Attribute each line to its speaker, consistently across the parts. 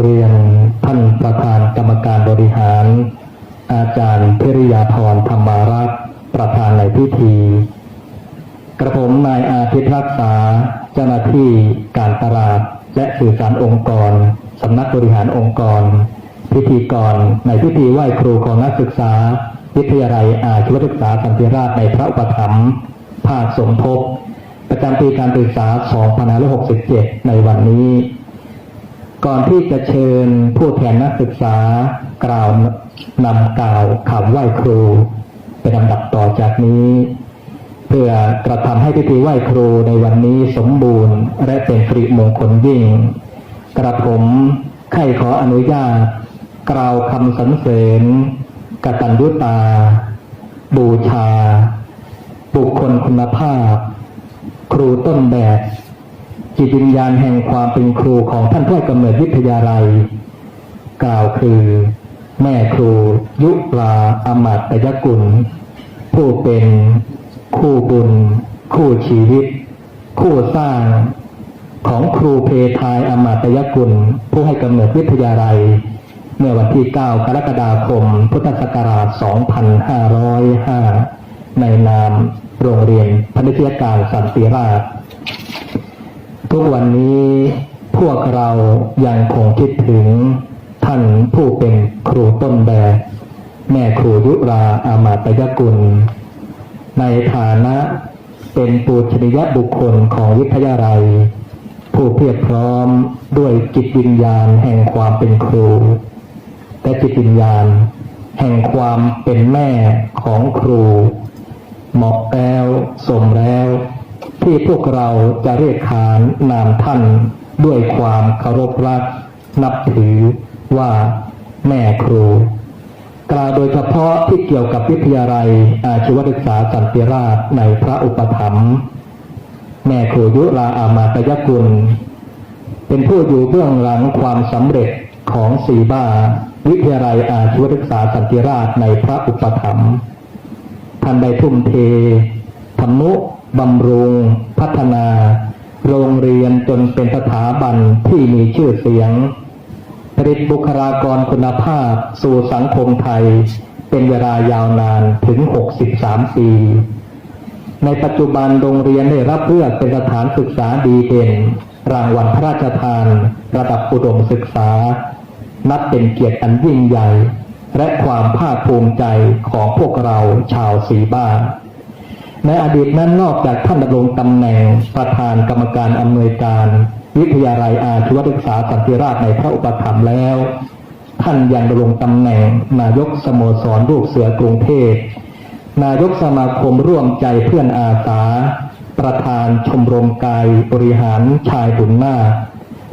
Speaker 1: เรียนท่านประธานกรรมการบริหาร อาจารย์พิริยาพรธรรมารักษ์ประธานในพิธี กระผมนายอาทิตย์รักษาเจ้าหน้าที่การตลาดและสื่อสารองค์กรสำนักบริหารองค์กร พิธีกรในพิธีไหว้ครูของนักศึกษา วิทยาลัยอาชีวศึกษาสันติราชในพระอุปถัมภ์ภาคสมทบประจำปีการศึกษา 2567 ในวันนี้ ก่อนที่จะเชิญผู้แทนนักศึกษากล่าวนำกล่าวคำไหว้ครู เป็นลำดับต่อจากนี้ เพื่อกระทำให้พิธีไหว้ครูในวันนี้สมบูรณ์ และเป็นสิริมงคลยิ่ง กระผมใครขออนุญาต กล่าวคำสรรเสริญกตัญญูตา บูชา บุคคลคุณภาพ ครูต้นแบบ จิตวิญญาณแห่งความเป็นครูของท่านผู้ให้กำเนิดวิทยาลัย กล่าวคือ แม่ครู ยุปลาอมาตยกุล ผู้เป็นคู่บุญ คู่ชีวิต คู่สร้างของครูเพทายอมาตยกุล ผู้ให้กำเนิดวิทยาลัย เมื่อวันที่ 9 กรกฎาคม พุทธศักราช 2505 ในนามโรงเรียนพนิทยการสันติราช ทุกวันนี้พวกเรายังคงคิดถึงท่านผู้เป็นครูต้นแบบ แม่ครูยุราอามาตยกุล ในฐานะเป็นปูชนียบุคคลของวิทยาลัย ผู้เพียรพร้อมด้วยจิตวิญญาณแห่งความเป็นครู และจิตวิญญาณ แห่งความเป็นแม่ของครู เหมาะแล้วสมแล้ว ที่พวกเราจะเรียกขานนามท่านด้วยความเคารพรักนับถือว่าแม่ครู กล่าวโดยเฉพาะที่เกี่ยวกับวิทยาลัยอาชีวศึกษาสันติราชในพระอุปถัมภ์แม่ครูยุราอามาตยกุล เป็นผู้อยู่เบื้องหลังความสำเร็จของสีบ้า วิทยาลัยอาชีวศึกษาสันติราชในพระอุปถัมภ์ท่านได้ทุ่มเททำนุ บำรุงพัฒนา โรงเรียนจนเป็นสถาบันที่มีชื่อเสียงผลิตบุคลากรคุณภาพสู่สังคมไทย เป็นเวลายาวนานถึง 63 ปี ในปัจจุบันโรงเรียนได้รับเลือกเป็นสถานศึกษาดีเด่น รางวัลพระราชทาน ระดับอุดมศึกษา นับเป็นเกียรติอันยิ่งใหญ่ และความภาคภูมิใจของพวกเราชาวสีบ้าน ในอดีตนั้นนอกจากท่านดำรงตำแหน่งประธานกรรมการอำนวยการ วิทยาลัยอาชีวศึกษาสันติราชในพระอุปถัมภ์แล้ว ท่านยังดำรงตำแหน่ง นายกสโมสรลูกเสือกรุงเทพนายกสมาคมร่วมใจเพื่อนอาสา ประธานชมรมกายบริหารชายบุญนา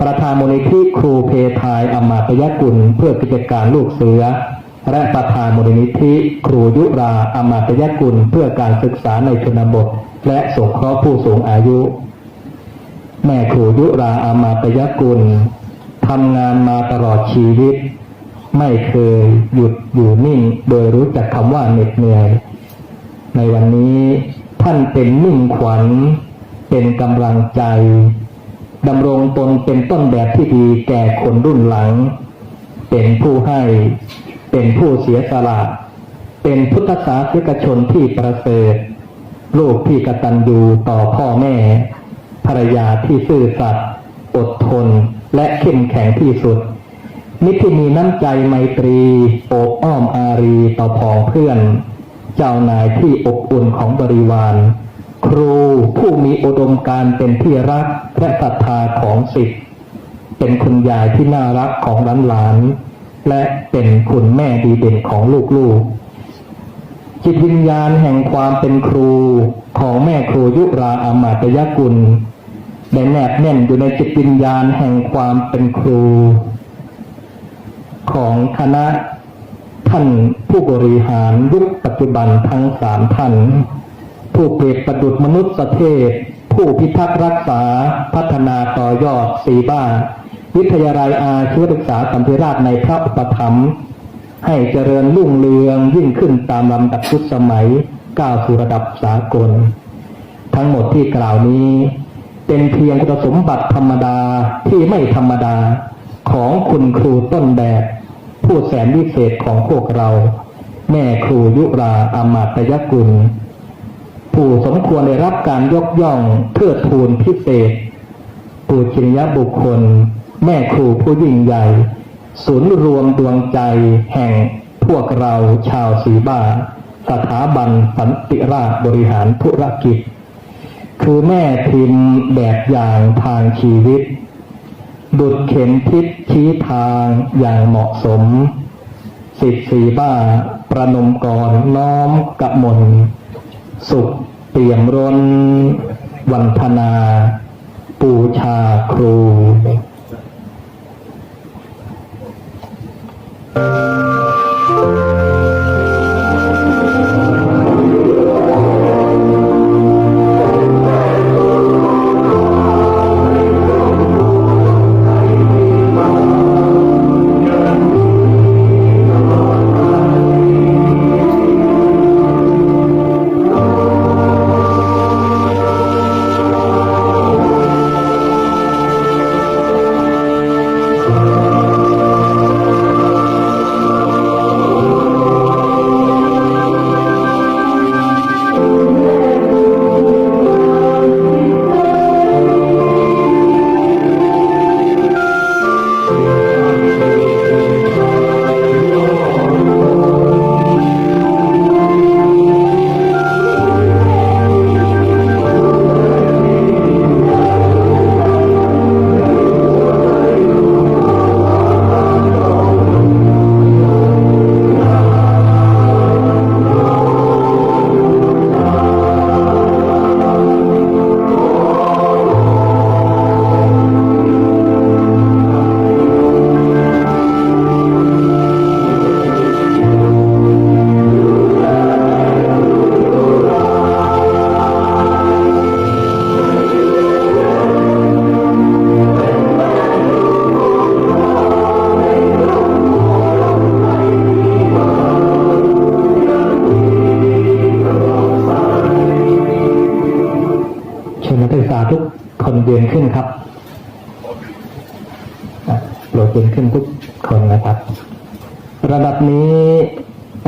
Speaker 1: ประธานมูลนิธิครูเพทายอมาตยกุลเพื่อกิจการลูกเสือ และประธานมูลนิธิครูยุราอมาตยกุลเพื่อการศึกษาในชนบท และสงเคราะห์ผู้สูงอายุ แม่ครูยุราอามาตยกุลทำงานมาตลอดชีวิต ไม่เคยหยุดอยู่นิ่ง โดยรู้จักคำว่าเหน็ดเหนื่อย ในวันนี้ท่านเป็นมิ่งขวัญ เป็นกำลังใจดำรงตนเป็นต้นแบบที่ดีแก่คนรุ่นหลัง เป็นผู้ให้ เป็นผู้เสียสละเป็นพุทธศาสนิกชนที่ประเสริฐลูกที่กตัญญูต่อพ่อแม่ ภรรยาที่ซื่อสัตย์อดทนและเข้มแข็งที่สุด มิที่มีน้ำใจไมตรีโอบอ้อมอารีต่อพ้องเพื่อน เจ้านายที่อบอุ่นของบริวาร ครูผู้มีอุดมการเป็นที่รักและศรัทธาของศิษย์เป็นคุณยายที่น่ารักของหลานๆ และเป็นคุณแม่ดีเด่นของลูกๆ จิตวิญญาณแห่งความเป็นครูของแม่ครูยุราอามาตยกุลได้แนบแน่นอยู่ในจิตวิญญาณแห่งความเป็นครู ของคณะท่านผู้บริหารยุคปัจจุบันทั้งสามท่าน ผู้เปรียบประดุจมนุษย์เทพผู้พิทักษ์รักษาพัฒนาต่อยอดสีบ้าน วิทยาลัยอาชีวศึกษาสัมพิราชในพระอุปถัมภ์ให้เจริญรุ่งเรืองยิ่งขึ้นตามลำดับชุดสมัยก้าวสู่ระดับสากล ทั้งหมดที่กล่าวนี้ เป็นเพียงคุณสมบัติธรรมดาที่ไม่ธรรมดาของคุณครูต้นแบบ ผู้แสนวิเศษของพวกเรา แม่ครูยุราอามาตยกุล ผู้สมควรได้รับการยกย่องเทิดทูนพิเศษ ปูชนียบุคคล แม่ครูผู้ยิ่งใหญ่ ศูนย์รวมดวงใจแห่งพวกเราชาวสีบ้า สถาบันสันติราชบริหารธุรกิจ คือแม่พิมพ์แบบอย่างทางชีวิต ดุดเข็มทิศชี้ทางอย่างเหมาะสม สิทธิสีบ้า ประนมกรน้อมกะมนสุขเปี่ยมร้นวันธนา ปูชาครู เชิ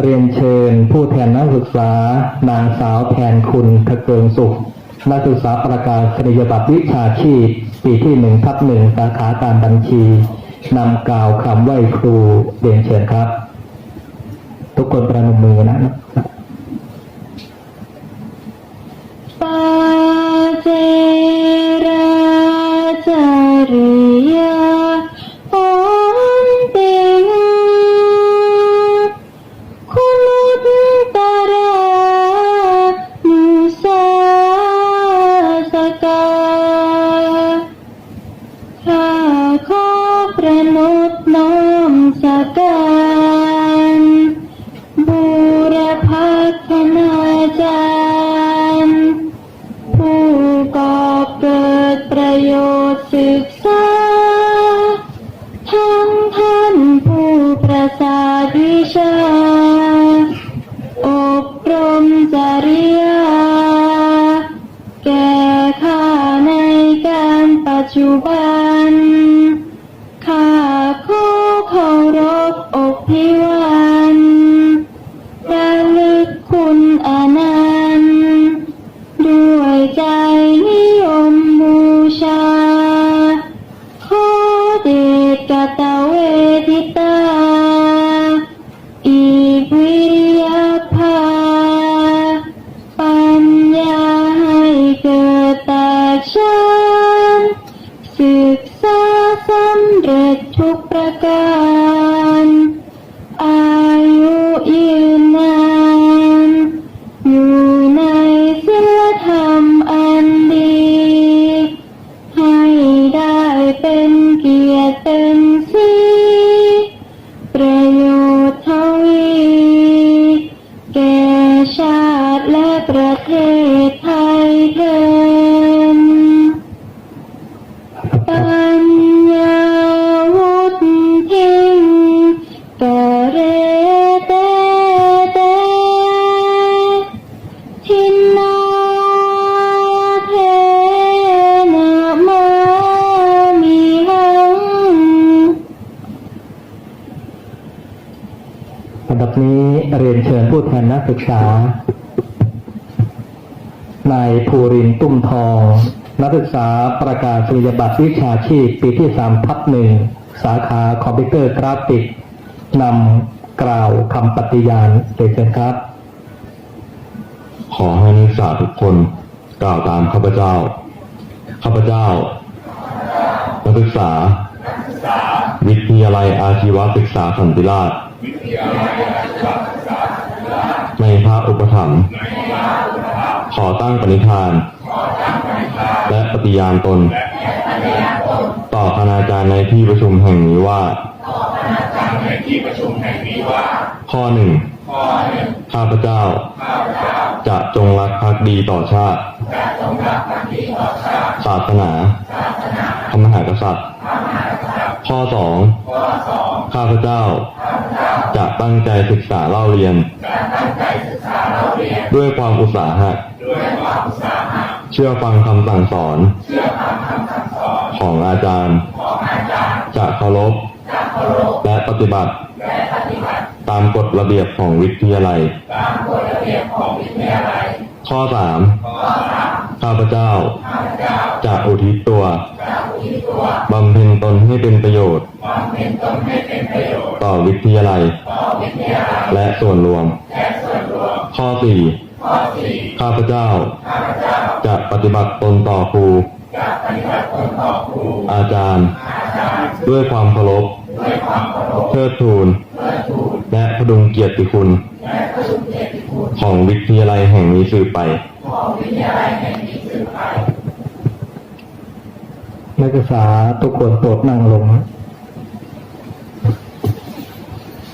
Speaker 1: เรียนเชิญผู้แทนนักศึกษานางสาวแทนคุณทะเกิงสุข นักศึกษาประกาศนียบัตรวิชาชีพ ปีที่หนึ่งทับหนึ่งสาขาการบัญชีนำกล่าวคำไหว้ครูเรียนเชิญครับ ทุกคนประนมมือนะ
Speaker 2: ป รียนเชิ
Speaker 1: ญผู้แทนนักศึกษานายภูรินทร์ตุ้มทอง นักศึกษาประกาศนียบัตรวิชาชีพปีที่สามทับหนึ่งสาขาคอมพิวเตอร์กราฟิกนำกล่าวคำปฏิญาณเรียนเชิญครับ
Speaker 3: ขอให้นักศึกษาทุกคนกล่าวตามข้าพเจ้า ข้าพเจ้า นักศึกษา วิทยาลัยอาชีวศึกษาสันติราช ในภาคอุปถัมภ์ขอตั้งปณิธาน และปฏิญาณตน ต่อคณาจารย์ในที่ประชุมแห่งนี้ว่า ข้อหนึ่งข้าพเจ้า จะจงรักภักดีต่อชาติ ศาสนาพระมหากษัตริย์ ข้อสองข้าพเจ้า จะตั้งใจศึกษาเล่าเรียน ด้วยความอุตสาหะ เชื่อฟังคำสั่งสอน ของอาจารย์ จะเคารพ และปฏิบัติ ตามกฎระเบียบของวิทยาลัย ข้อสามข้าพเจ้า จะอุทิศตัว บำเพ็ญตนให้เป็นประโยชน์ ต่อวิทยาลัย และส่วนรวม ข้อสี่ข้าพเจ้า จะปฏิบัติตนต่อครู อาจารย์ ด้วยความเคารพเทิดทูน และพดุงเกียรติคุณ ของวิทยาลัยแห่งนี้สืบไป
Speaker 1: นักศึกษาทุกคนโปรดนั่งลง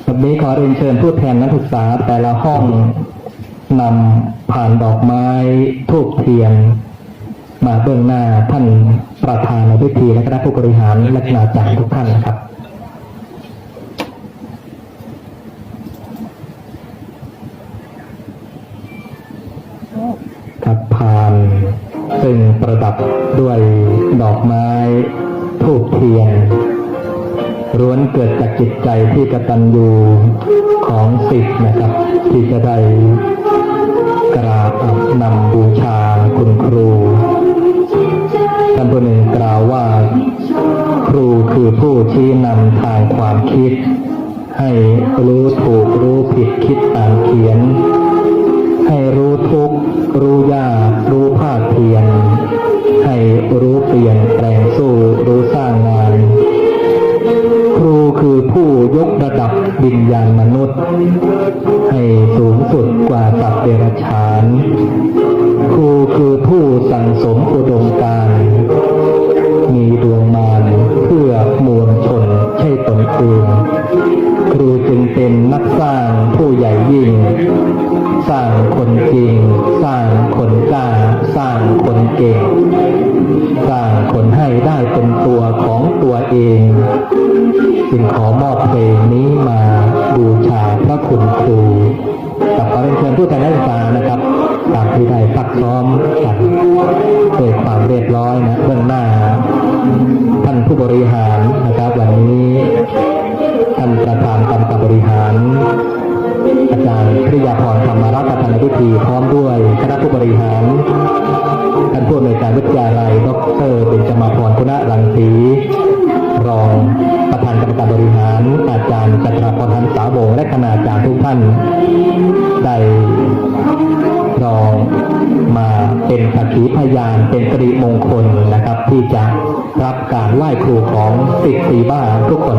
Speaker 1: วันนี้ขอเรียนเชิญผู้แทนนักศึกษาแต่ละห้องนำผ่านดอกไม้ทูบเทียน มาเบื้องหน้าท่านประธานในพิธีและคณะผู้บริหารและคณาจารย์ทุกท่านนะครับครับพานซึ่งประดับด้วยดอกไม้ ทูบเทียนร้วนเกิดจากจิตใจที่กตัญญูของศิษย์นะครับ ที่จะได้กราบนำบูชาคุณครูท่านผู้หนึ่งกล่าวว่า ครูคือผู้ชี้นำทางความคิด ให้รู้ถูกรู้ผิดคิดตามเขียน ให้รู้ทุกรู้ยากรู้ภาคเพียรให้รู้เปลี่ยนแปลง วิญญาณมนุษย์ ให้สูงสุดกว่าสัตว์เดรัจฉาน ครูคือผู้สั่งสมอุดมการ มีดวงมารเพื่อมวลชนใช่ตนเองครูจึงเป็นนักสร้างผู้ใหญ่ยิ่ง สร้างคนจริง สร้างคนกล้า สร้างคนเก่ง สร้างคนให้ได้เป็นตัวของตัวเอง จึงขอมอบเพลงนี้มา คุณครูกับขอเรียนเชิญผู้แทนนักศึกษานะครับตามที่ได้ซักซ้อมกันด้วยความเรียบร้อยนะเบื้องหน้า ท่านผู้บริหารนะครับ วันนี้ท่านประธานกรรมการบริหาร อาจารย์พริยาพรธรรมรัตน์ประธานพิธีพร้อมด้วยคณะผู้บริหารท่านผู้อำนวยการวิทยาลัย ดรเบญจมาพรคุณรังสีรอง การบริหารอาจารย์จัตราพรหันสาวงและคณาจารย์ทุกท่านได้รองมาเป็นสักขีพยานเป็นตรีมงคลนะครับ ที่จะรับการไหว้ครูของสิทธิ์สีบ้าทุกคน